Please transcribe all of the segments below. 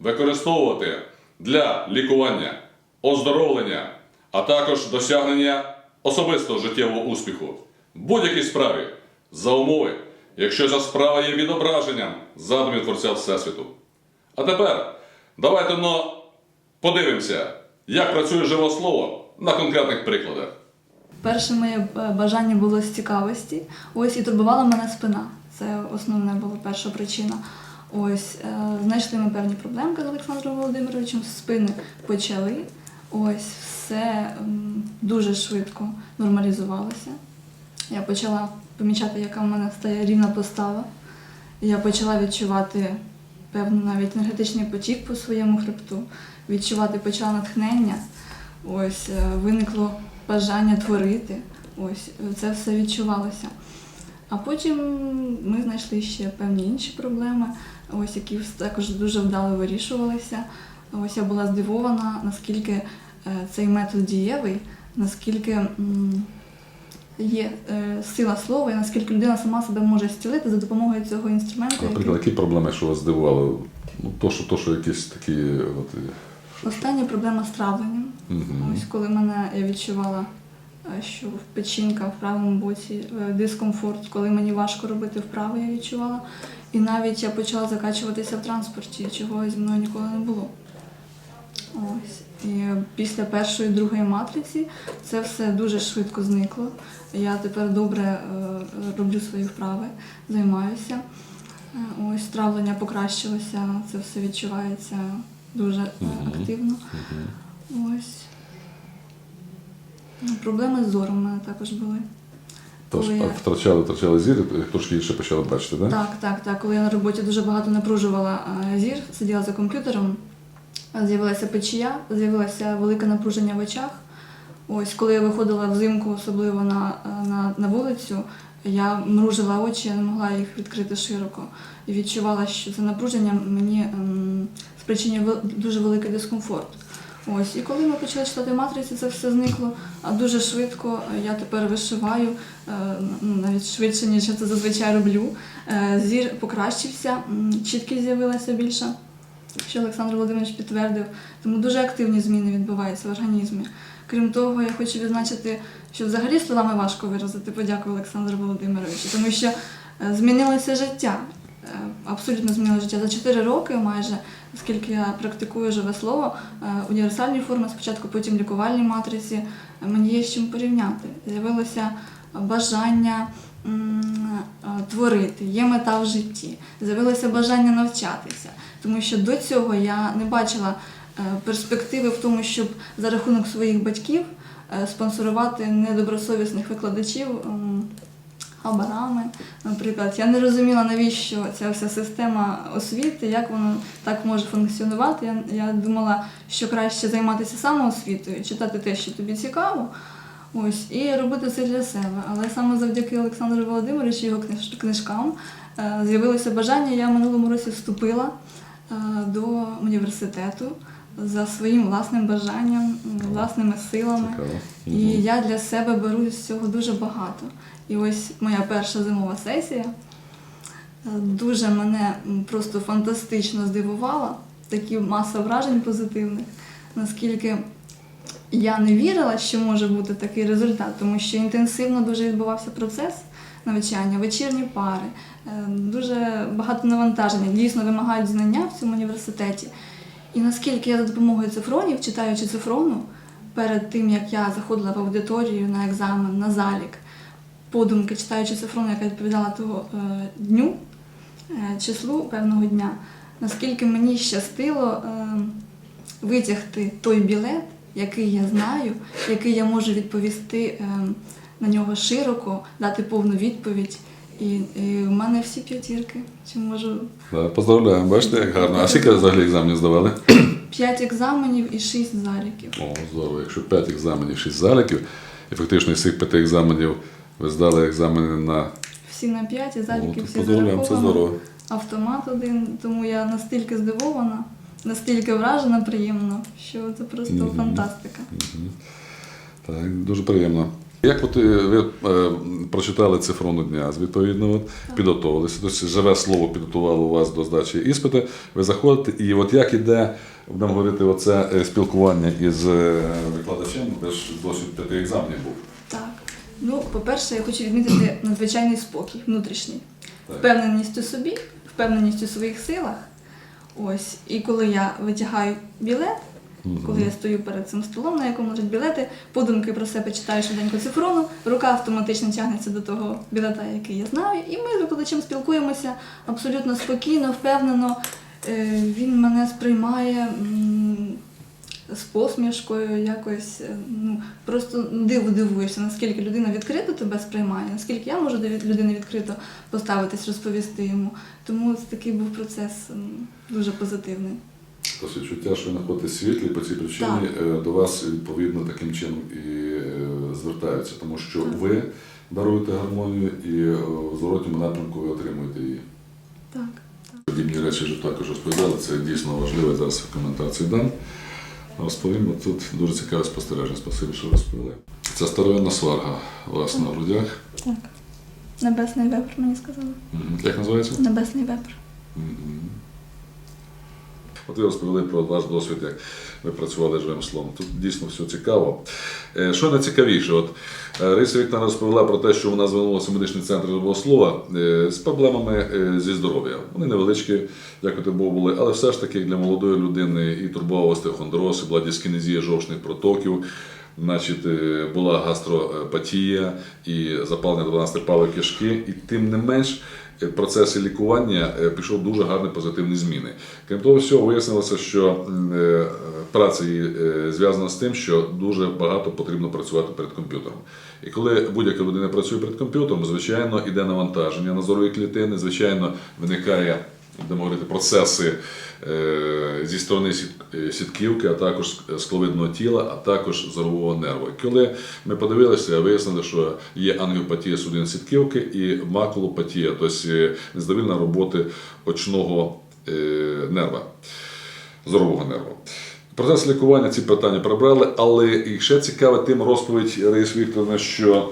використовувати для лікування, оздоровлення, а також досягнення особистого життєвого успіху в будь-якій справі за умови, якщо ця справа є відображенням задумів Творця Всесвіту. А тепер давайте но подивимося, як працює живе слово на конкретних прикладах. Перше моє е, бажання було з цікавості. Ось і турбувала мене спина. Це основна була перша причина. Ось е, знайшли ми певні проблемки з Олександром Володимировичем. Спини почали. Ось все дуже швидко нормалізувалося. Я почала помічати, яка в мене стає рівна постава. Я почала відчувати певний навіть енергетичний потік по своєму хребту, відчувати почала натхнення. Ось е, виникло бажання творити. Ось це все відчувалося. А потім ми знайшли ще певні інші проблеми, ось які також дуже вдало вирішувалися. Ось я була здивована, наскільки е, цей метод дієвий, наскільки є е, сила слова, і наскільки людина сама себе може зцілити за допомогою цього інструменту. який- Наприклад, які проблеми, що вас здивували? Ну, то, що, то, що якісь такі. От, Остання проблема з травленням. Мгм. Ось коли мене я відчувала, е, що в печінка в правому боці е, дискомфорт, коли мені важко робити вправи, я відчувала. І навіть я почала закачуватися в транспорті, чого зі мною ніколи не було. Ось. І після першої другої матриці це все дуже швидко зникло. Я тепер добре е, роблю свої вправи, займаюся. Е, Ось травлення покращилося, це все відчувається дуже активно. Ось. Ну, Проблеми з зором у мене також були. Тож, Коли втрачали, втрачали зір, і трошки гірше почали бачити, так? Так, так, так. Коли я на роботі дуже багато напружувала е, зір, сиділа за комп'ютером, е, з'явилася печія, з'явилося велике напруження в очах. Ось, коли я виходила взимку, особливо на, е, на, на вулицю, я мружила очі, я не могла їх відкрити широко. І відчувала, що це напруження мені ем, спричинює дуже великий дискомфорт. Ось, і коли ми почали читати матриці, це все зникло. А дуже швидко я тепер вишиваю, е, ну, навіть швидше, ніж я це зазвичай роблю. Е, Зір покращився, чіткість з'явилася більше, що Олександр Володимирович підтвердив. Тому дуже активні зміни відбуваються в організмі. Крім того, я хочу відзначити, що взагалі словами важко виразити подяку Олександру Володимировичу, тому що е, змінилося життя. Е, Абсолютно змінилося життя. За 4 роки майже, оскільки я практикую живе слово, е, універсальні форми спочатку, потім лікувальні матриці, е, мені є з чим порівняти. З'явилося бажання творити, є мета в житті, з'явилося бажання навчатися, тому що до цього я не бачила перспективи в тому, щоб за рахунок своїх батьків спонсорувати недобросовісних викладачів хабарами, наприклад. Я не розуміла, навіщо ця вся система освіти, як воно так може функціонувати. Я, я думала, що краще займатися самоосвітою, читати те, що тобі цікаво. Ось, і робити це для себе. Але саме завдяки Олександру Володимировичу його книж- книжкам е, з'явилося бажання. Я минулому році вступила е, до університету за своїм власним бажанням, власними силами. Цікаво. І я для себе беру з цього дуже багато. І ось моя перша зимова сесія е, дуже мене просто фантастично здивувала. Такі маса вражень позитивних, наскільки я не вірила, що може бути такий результат, тому що інтенсивно дуже відбувався процес навчання, вечірні пари, е, дуже багато навантаження, дійсно вимагають знання в цьому університеті. І наскільки я за допомогою цифронів, читаючи цифрону, перед тим як я заходила в аудиторію на екзамен, на залік, подумки читаючи цифрону, яка відповідала того е, дню, е, числу певного дня, наскільки мені щастило е, витягти той білет, який я знаю, який я можу відповісти на нього широко, дати повну відповідь. І, і в мене всі п'ятірки. Чи можу Да, поздравляємо, бачите, як гарно. А скільки взагалі екзаменів здавали? п'ять екзаменів і шість заліків. О, здорово. Якщо 5 екзаменів, 6 заліків, і фактично із цих 5 екзаменів ви здали екзамени на Всі на п'ять, і О, заліки то всі поздравляємо, це здорово. Автомат один, тому я настільки здивована, настільки вражена приємно, що це просто Мгм. фантастика. Так, дуже приємно. Як от е, ви е, прочитали цифрону дня, відповідно, от, підготовилися, тобто живе слово підготувало вас до здачі іспити, ви заходите, і от як іде, будемо говорити, оце е, спілкування із е, викладачем, ви ж досвід п'яти екзаменів був. Так. Ну, по-перше, я хочу відмітити надзвичайний спокій внутрішній. Так. Впевненість у собі, впевненість у своїх силах. Ось. І коли я витягаю білет, коли я стою перед цим столом, на якому лежать білети, подумки про себе читаю швиденько цифрону, рука автоматично тягнеться до того білета, який я знаю, і ми з викладачем спілкуємося абсолютно спокійно, впевнено. Е, Він мене сприймає з посмішкою, якось е, ну, просто диву дивуєшся, наскільки людина відкрито тебе сприймає, наскільки я можу до людини відкрито поставитись, розповісти йому. Тому такий був процес дуже позитивний. Тобто відчуття, що ви знаходитесь світлі по цій причині Так. е, до вас відповідно таким чином і е, звертаються, тому що Так. ви даруєте гармонію і е, в зворотньому напрямку ви отримуєте її. Так. Подібні речі вже також розповідали, це дійсно важливо зараз в коментації дам. Розповім, тут дуже цікаве спостереження. Спасибі, що розповіли. Це старовинна сварга у вас на грудях. Так. Небесний вепр, мені сказали. Як називається? Небесний вепр. От ви розповіли про ваш досвід, як ви працювали живим словом. Тут дійсно все цікаво. Е, Що найцікавіше, от е, Раїса Вікторовна розповіла про те, що вона звернулася в медичний центр живого слова е, з проблемами зі здоров'ям. Вони невеличкі, як от і були, але все ж таки для молодої людини і турбова остеохондроз, і була дискінезія жовчних протоків. Значить, була гастропатія і запалення 12 пали кишки, і тим не менш процеси лікування е, пішов дуже гарні позитивні зміни. Крім того, всього вияснилося, що е, праця її е, зв'язана з тим, що дуже багато потрібно працювати перед комп'ютером. І коли будь-яка людина працює перед комп'ютером, звичайно, іде навантаження на зорові клітини, звичайно, виникає. Будемо говорити, процеси е, зі сторони е, сітківки, а також скловидного тіла, а також зорового нерву. Коли ми подивилися, вияснили, що є ангіопатія судин сітківки і макулопатія, тобто е, незадовільна роботи очного е, нерва, зорового нерву. Процес лікування ці питання прибрали, але і ще цікаве тим розповідь Раїс Вікторовни, що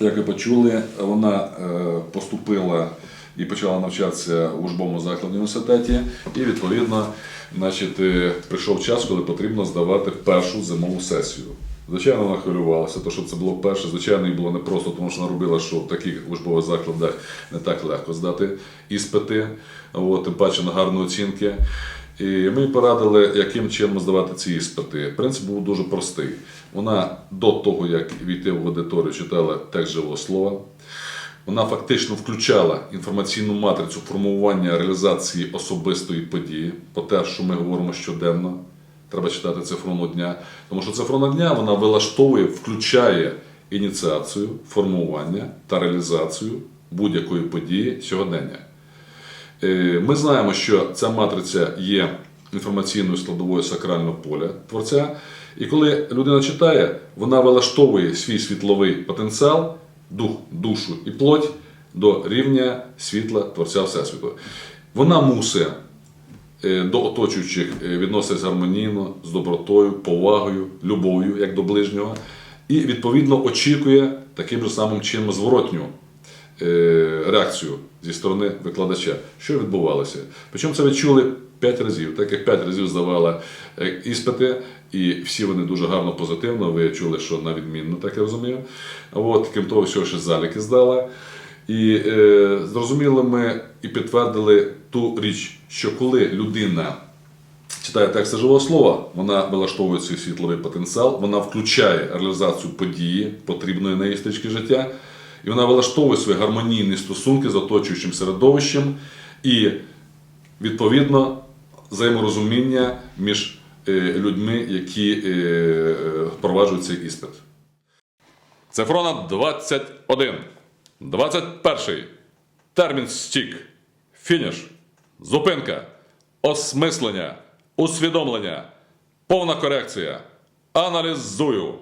як ви почули, вона е, поступила і почала навчатися в учбовому закладі університеті, і відповідно, значить, е, прийшов час, коли потрібно здавати першу зимову сесію. Звичайно, вона хвилювалася, тому що це було перше. Звичайно, їй було непросто, тому що вона робила, що в таких учбових закладах не так легко здати іспити, от, тим паче на гарні оцінки. І ми порадили, яким чином здавати ці іспити. Принцип був дуже простий. Вона до того, як війти в аудиторію, читала текст живого слова. Вона фактично включала інформаційну матрицю формування реалізації особистої події, по те, що ми говоримо щоденно. Треба читати цифрового дня. Тому що цифрового дня вона вилаштовує, включає ініціацію, формування та реалізацію будь-якої події сьогодення. Е, Ми знаємо, що ця матриця є інформаційною складовою сакрального поля творця. І коли людина читає, вона вилаштовує свій світловий потенціал, дух, душу і плоть до рівня світла Творця Всесвіту. Вона мусить е, до оточуючих е, відноситись гармонійно, з добротою, повагою, любов'ю, як до ближнього, і відповідно очікує таким же самим чином зворотню е, реакцію зі сторони викладача. Що відбувалося? Причому це відчули п'ять разів, так як п'ять разів здавала е, іспити, і всі вони дуже гарно позитивно. Ви чули, що на відмінно, так я розумію. От, крім того, всього ще заліки здала. І е, зрозуміли ми і підтвердили ту річ, що коли людина читає тексти живого слова, вона вилаштовує свій світловий потенціал, вона включає реалізацію події, потрібної на її стрічки життя, і вона вилаштовує свої гармонійні стосунки з оточуючим середовищем і, відповідно, взаєморозуміння між е, людьми, які е, е, впроваджують цей іспит. Цифрона 21. 21. Термін стік. Фініш. Зупинка. Осмислення. Усвідомлення. Повна корекція. Аналізую.